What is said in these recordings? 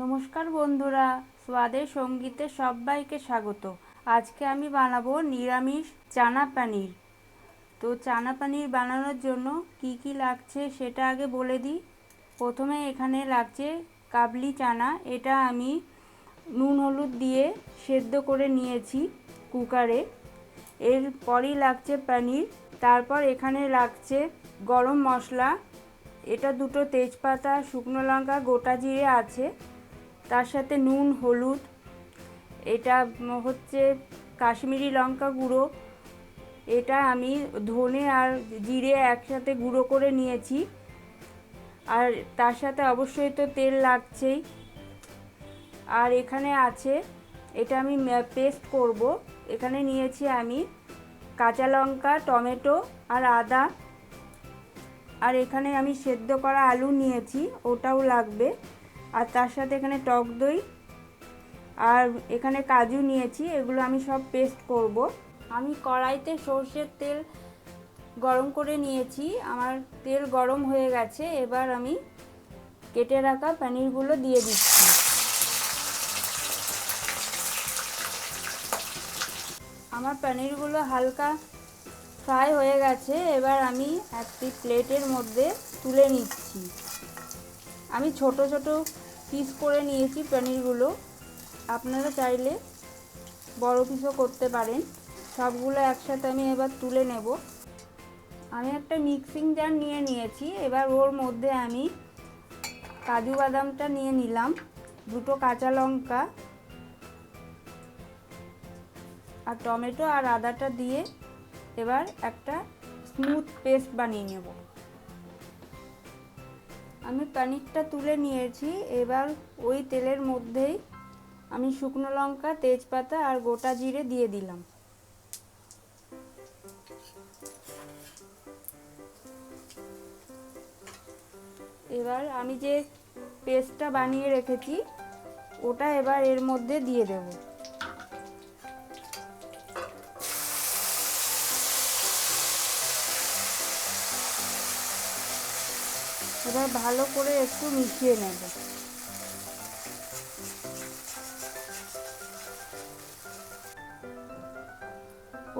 নমস্কার বন্ধুরা, স্বাদের সঙ্গীতে সবাইকে স্বাগত। আজকে আমি বানাবো নিরামিষ চানা পানির। তো চানা পানির বানানোর জন্য কি কি লাগছে সেটা আগে বলে দিই। প্রথমে এখানে লাগছে কাবলি চানা, এটা আমি নুন হলুদ দিয়ে সেদ্ধ করে নিয়েছি কুকারে। এরপরই লাগছে পানির, তারপর এখানে লাগছে গরম মশলা। এটা দুটো তেজপাতা, শুকনো লঙ্কা, গোটা জিরে আছে। তার সাথে নুন, হলুদ, এটা হচ্ছে কাশ্মীরি লঙ্কা গুঁড়ো, এটা আমি ধনে আর জিরে একসাথে গুঁড়ো করে নিয়েছি। আর তার সাথে অবশ্যই তো তেল লাগছেই। আর এখানে আছে, এটা আমি পেস্ট করব। এখানে নিয়েছি আমি কাঁচা লঙ্কা, টমেটো আর আদা। আর এখানে আমি সেদ্ধ করা আলু নিয়েছি, ওটাও লাগবে। আর তার সাথে এখানে টক দই আর এখানে কাজু নিয়েছি, এগুলো আমি সব পেস্ট করব। আমি কড়াইতে সর্ষের তেল গরম করে নিয়েছি, আমার তেল গরম হয়ে গেছে, এবার আমি কেটে রাখা পনিরগুলো দিয়ে দিচ্ছি। আমার পনিরগুলো হালকা ফ্রাই হয়ে গেছে, এবার আমি একটি প্লেটের মধ্যে তুলে নিচ্ছি। আমি ছোট ছোট পিস করে নিয়েছি পনিরগুলো। আপনারা চাইলে বড় পিসও করতে পারেন। সবগুলো একসাথে আমি এবার তুলে নেব। আমি একটা মিক্সিং জার নিয়ে নিয়েছি। এবার ওর মধ্যে আমি কাজু বাদামটা নিয়ে নিলাম, দুটো কাঁচা লঙ্কা আর টমেটো আর আদাটা দিয়ে এবার একটা স্মুথ পেস্ট বানিয়ে নেব। আমি পনিরটা তুলে নিয়েছি। এবার ওই তেলের মধ্যেই আমি শুকনো লঙ্কা, তেজপাতা আর গোটা জিরে দিয়ে দিলাম। এবার আমি যে পেস্টটা বানিয়ে রেখেছি, ওটা এবার এর মধ্যে দিয়ে দেবো। এবার ভালো করে একটু মিশিয়ে নেব।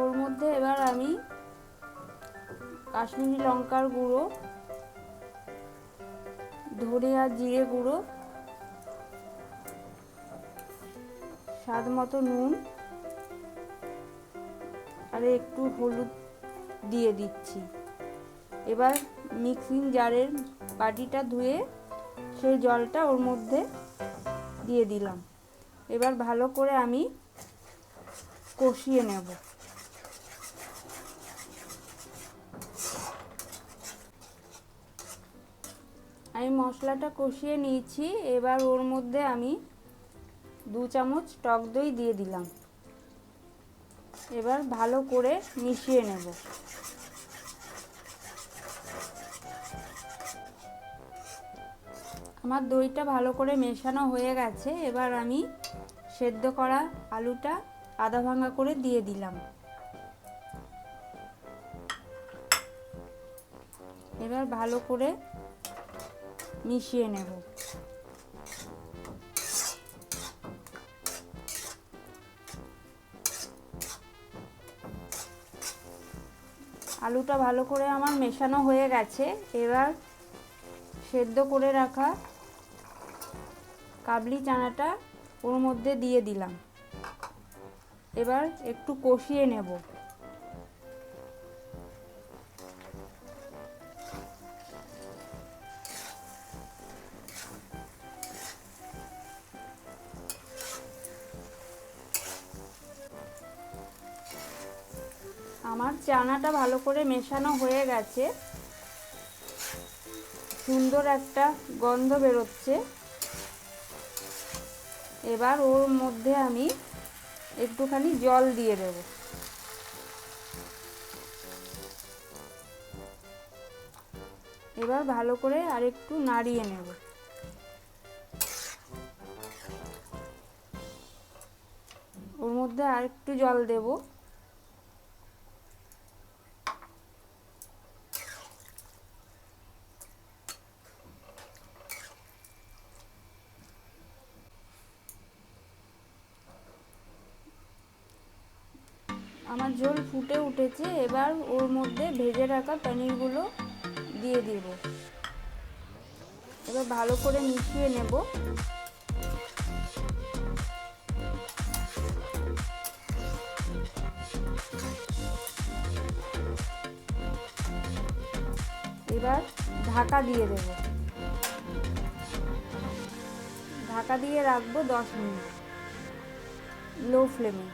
ওর মধ্যে এবার আমি কাশ্মীরি লঙ্কার গুঁড়ো ধরে আর জিরে গুঁড়ো, স্বাদ মতো নুন, আর একটু হলুদ দিয়ে দিচ্ছি। এবার মিক্সিং জারের বাটিটা ধুয়ে সেই জলটা ওর মধ্যে দিয়ে দিলাম। এবার ভালো করে আমি কষিয়ে নেব। আমি মশলাটা কষিয়ে নিয়েছি, এবার ওর মধ্যে আমি দু চামচ টক দই দিয়ে দিলাম। এবার ভালো করে মিশিয়ে নেব। আমার দইটা ভালো করে মেশানো হয়ে গেছে, এবার আমি সেদ্ধ করা আলুটা আধা ভাঙা করে দিয়ে দিলাম। এবার ভালো করে মিশিয়ে নেব। আলুটা ভালো করে আমার মেশানো হয়ে গেছে, এবার সেদ্ধ করে রাখা কাবলি চানাটা ওর মধ্যে দিয়ে দিলাম। এবার একটু কষিয়ে নেব। আমার চানাটা ভালো করে মেশানো হয়ে গেছে। সুন্দর একটা গন্ধ বেরোচ্ছে। এবার ওর মধ্যে আমি একটুখানি জল দিয়ে দেব। এবার ভালো করে আর একটু নাড়িয়ে নেব। ওর মধ্যে আর একটু জল দেবো। ঝোল ফুটে উঠেছে, এবার ওর মধ্যে ভেজে রাখা পনিরগুলো দিয়ে দেব। এবার ভালো করে মিশিয়ে নেব। এবার ঢাকা দিয়ে দেব। ঢাকা দিয়ে রাখব দশ মিনিট। লো ফ্লেমে।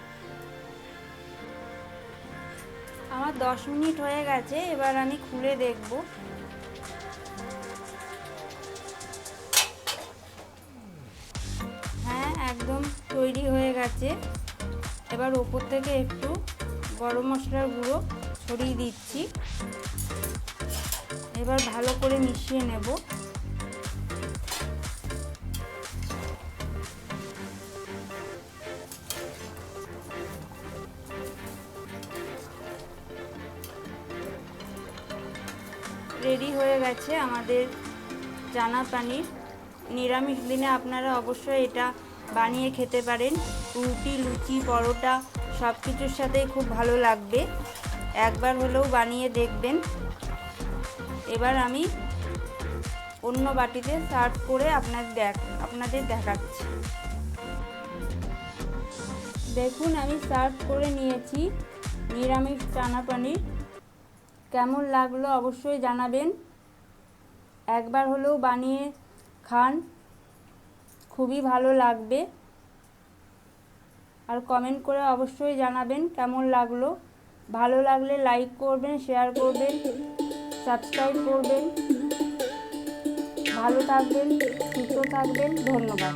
আমার দশ মিনিট হয়ে গেছে, এবার আমি খুলে দেখব। হ্যাঁ একদম তৈরি হয়ে গেছে। এবার ওপর থেকে একটু গরম মশলার গুঁড়ো ছড়িয়ে দিচ্ছি। এবার ভালো করে মিশিয়ে নেব। রেডি হয়ে গেছে আমাদের চানা পানির। নিরামিষ দিনে আপনারা অবশ্যই এটা বানিয়ে খেতে পারেন। রুটি, লুচি, পরোটা সব কিছুর সাথেই খুব ভালো লাগবে। একবার হলেও বানিয়ে দেখবেন। এবার আমি অন্য বাটিতে সার্ভ করে আপনার দেখ, আপনাদের দেখাচ্ছি। দেখুন, আমি সার্ভ করে নিয়েছি নিরামিষ চানা পানির। কেমন লাগল অবশ্যই জানাবেন। একবার হলেও বানিয়ে খান, খুবই ভালো লাগবে। আর কমেন্ট করে অবশ্যই জানাবেন কেমন লাগল। ভালো লাগলে লাইক করবেন শেয়ার করবেন সাবস্ক্রাইব করবেন। ভালো থাকবেন, সুস্থ থাকবেন, ধন্যবাদ।